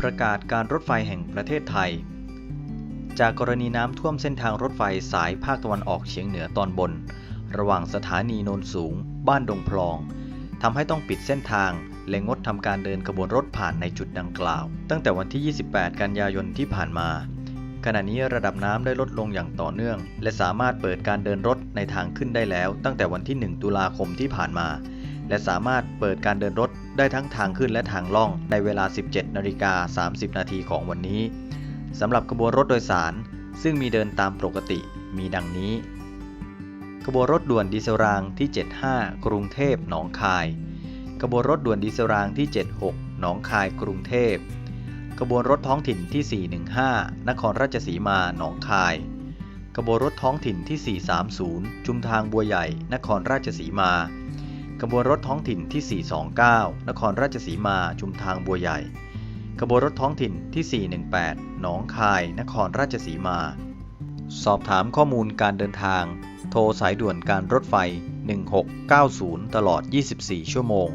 ประกาศการรถไฟแห่งประเทศไทย จากกรณีน้ำท่วมเส้นทางรถไฟสายภาคตะวันออกเฉียงเหนือตอนบน ระหว่างสถานีโนนสูง บ้านดงพลองทำให้ต้องปิดเส้นทาง และงดทำการเดินขบวนรถผ่านในจุดดังกล่าว ตั้งแต่วันที่ 28 กันยายนที่ผ่านมา ขณะนี้ระดับน้ำได้ลดลงอย่างต่อเนื่อง และสามารถเปิดการเดินรถในทางขึ้นได้แล้ว ตั้งแต่วันที่ 1 ตุลาคมที่ผ่านมา และสามารถเปิดการเดินรถได้ทั้งทางขึ้นและทางล่องในเวลา 17นาฬิกา30 นาทีของวันนี้สำหรับขบวนรถโดยสาร ซึ่งมีเดินตามปกติมีดังนี้ ขบวนรถด่วนดีเซลรางที่ 75 กรุงเทพหนองคาย ขบวนรถด่วนดีเซลรางที่ 76 หนองคายกรุงเทพขบวนรถท้องถิ่นที่ 415 นครราชสีมาหนองคายขบวนรถท้องถิ่นที่ 430 ชุมทางบัวใหญ่ นครราชสีมา ขบวนรถท้องถิ่นที่ 429 นครราชสีมาชุมทางบัวใหญ่ ขบวนรถท้องถิ่นที่ 418 หนองคาย นครราชสีมา สอบถามข้อมูลการเดินทาง โทรสายด่วนการรถไฟ 1690 ตลอด 24 ชั่วโมง